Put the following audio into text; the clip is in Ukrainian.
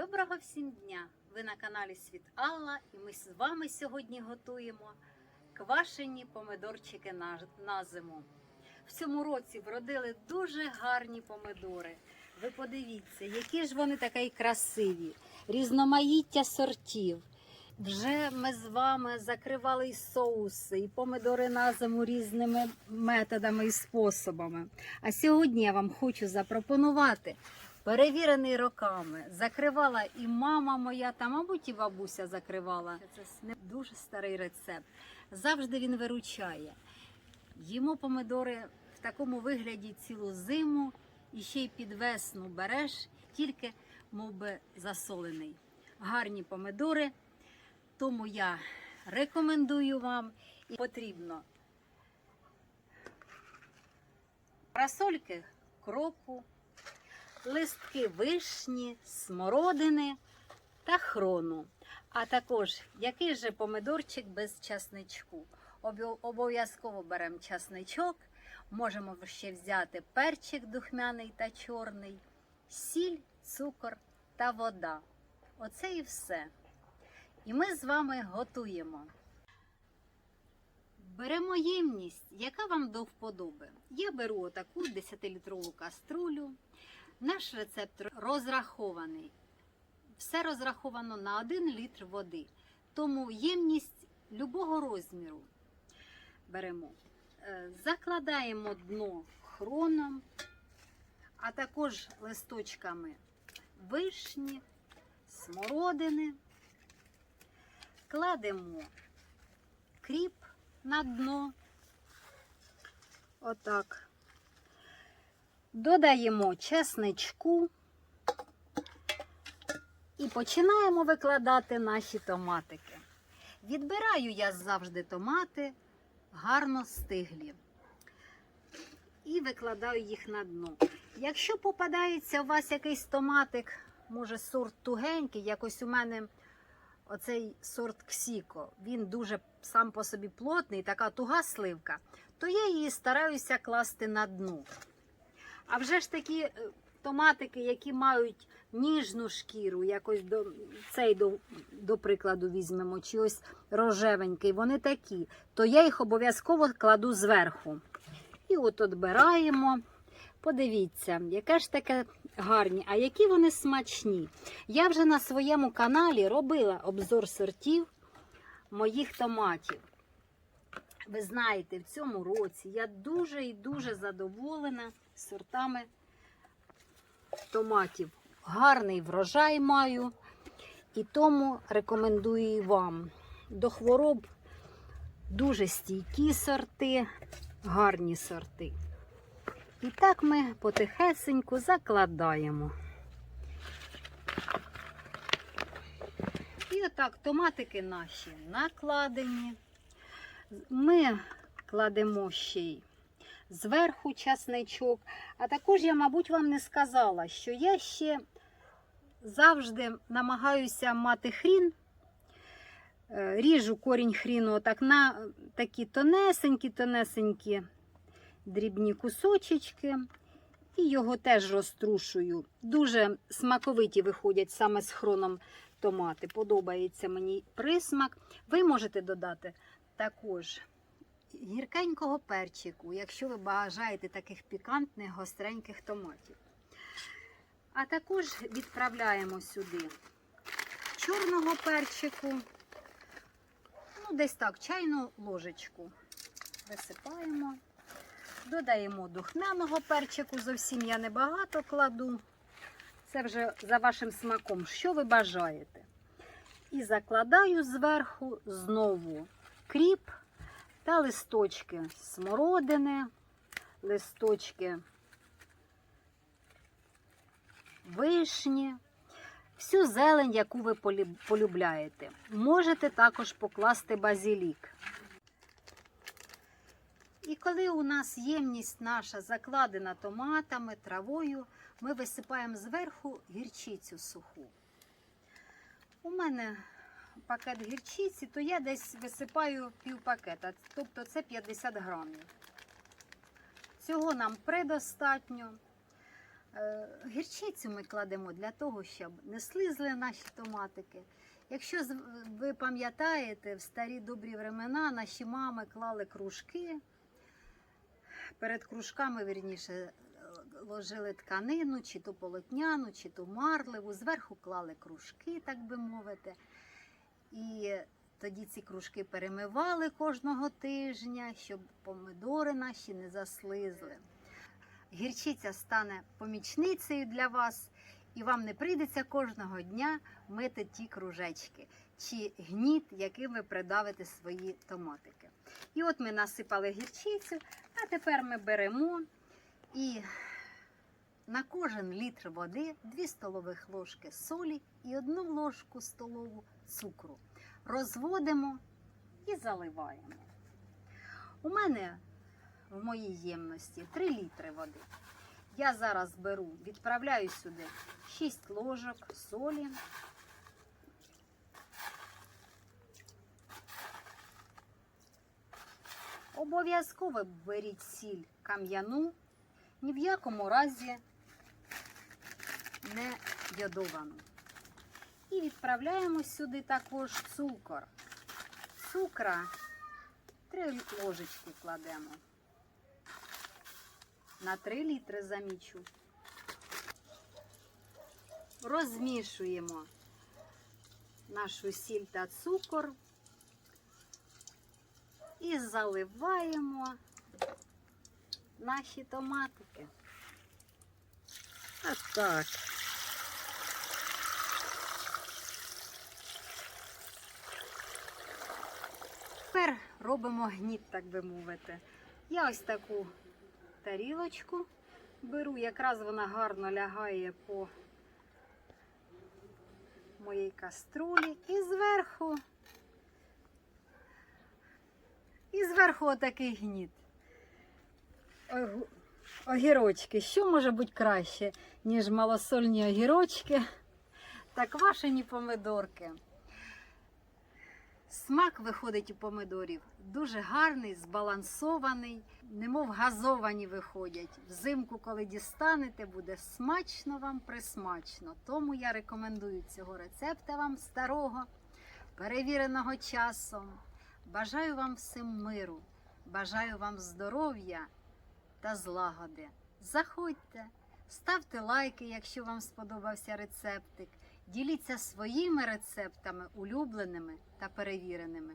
Доброго всім дня! Ви на каналі Світ Алла і ми з вами сьогодні готуємо квашені помидорчики на, на зиму. В цьому році вродили дуже гарні помидори. Ви подивіться, які ж вони такі красиві, різноманіття сортів. Вже ми з вами закривали і соуси, і помидори на зиму різними методами і способами. А сьогодні я вам хочу запропонувати перевірений роками. Закривала і мама моя, та, мабуть, і бабуся закривала. Це не дуже старий рецепт. Завжди він виручає. Їмо помидори в такому вигляді цілу зиму і ще й під весну береш, тільки мов би, засолений. Гарні помидори, тому я рекомендую вам і потрібно парасольки кропу, листки вишні, смородини та хрону. А також який же помидорчик без часничку. Обов'язково беремо часничок, можемо ще взяти перчик духмяний та чорний, сіль, цукор та вода. Оце і все. І ми з вами готуємо. Беремо ємність, яка вам до вподоби. Я беру отаку 10-літрову каструлю. Наш рецепт розрахований. Все розраховано на 1 літр води. Тому ємність любого розміру беремо. Е, Закладаємо дно хроном, а також листочками вишні, смородини. Кладемо кріп на дно. Отак. Додаємо чесничку і починаємо викладати наші томатики. Відбираю я завжди томати гарно стиглі. І викладаю їх на дно. Якщо попадається у вас якийсь томатик, може сорт тугенький, якось у мене оцей сорт Ксіко, він дуже сам по собі плотний, така туга сливка, то я її стараюся класти на дно. А вже ж такі е, томатики, які мають ніжну шкіру, якось до цей до, до прикладу візьмемо, чи ось рожевенький, вони такі, то я їх обов'язково кладу зверху. І от відбираємо. Подивіться, яке ж таке гарні, а які вони смачні. Я вже на своєму каналі робила обзор сортів моїх томатів. Ви знаєте, в цьому році я дуже і дуже задоволена сортами томатів. Гарний врожай маю, і тому рекомендую і вам. До хвороб дуже стійкі сорти, гарні сорти. І так ми потихесеньку закладаємо. І отак томатики наші накладені. Ми кладемо ще й зверху часничок. А також я, мабуть, вам не сказала, що я ще завжди намагаюся мати хрін. Е, Ріжу корінь хріну отак на такі тонесенькі-тонесенькі дрібні кусочечки. І його теж розтрушую. Дуже смаковиті виходять саме з хроном томати. Подобається мені присмак. Ви можете додати також гіркенького перчику, якщо ви бажаєте таких пікантних, гостреньких томатів. А також відправляємо сюди чорного перчику, ну, десь так, чайну ложечку. Висипаємо. Додаємо духмяного перчику, зовсім я небагато кладу. Це вже за вашим смаком, що ви бажаєте. І закладаю зверху знову кріп та листочки смородини, листочки вишні, всю зелень, яку ви полюбляєте. Можете також покласти базилік. І коли у нас ємність наша закладена томатами, травою, ми висипаємо зверху гірчицю суху. У мене пакет гірчиці, то я десь висипаю пів пакета, тобто це 50 грамів. Цього нам предостатньо. Е, Гірчицю ми кладемо для того, щоб не слизли наші томатики. Якщо ви пам'ятаєте, в старі добрі времена наші мами клали кружки. Перед кружками, вірніше, е, ложили тканину, чи то полотняну, чи то марливу, зверху клали кружки, так би мовити. І тоді ці кружки перемивали кожного тижня, щоб помидори наші не заслизли. Гірчиця стане помічницею для вас, і вам не прийдеться кожного дня мити ті кружечки чи гніт, яким ви придавите свої томатики. І от ми насипали гірчицю, а тепер ми беремо і на кожен літр води 2 столових ложки солі і 1 ложку столову цукру. Розводимо і заливаємо. У мене в моїй ємності 3 літри води. Я зараз беру, відправляю сюди 6 ложок солі. Обов'язково беріть сіль кам'яну, ні в якому разі не йодовану. І відправляємо сюди також цукор. Цукра 3 ложечки кладемо. На 3 літри замічу. Розмішуємо нашу сіль та цукор і заливаємо наші томатики. Отак. Тепер робимо гніт, так би мовити. Я ось таку тарілочку беру, якраз вона гарно лягає по моїй каструлі і зверху, і зверху отакий гніт. Огірочки. Що може бути краще, ніж малосольні огірочки та квашені помидорки? Смак виходить у помидорів дуже гарний, збалансований, немов газовані виходять. Взимку, коли дістанете, буде смачно вам присмачно. Тому я рекомендую цього рецепта вам старого, перевіреного часом. Бажаю вам всім миру, бажаю вам здоров'я та злагоди. Заходьте, ставте лайки, якщо вам сподобався рецептик. Діліться своїми рецептами, улюбленими та перевіреними.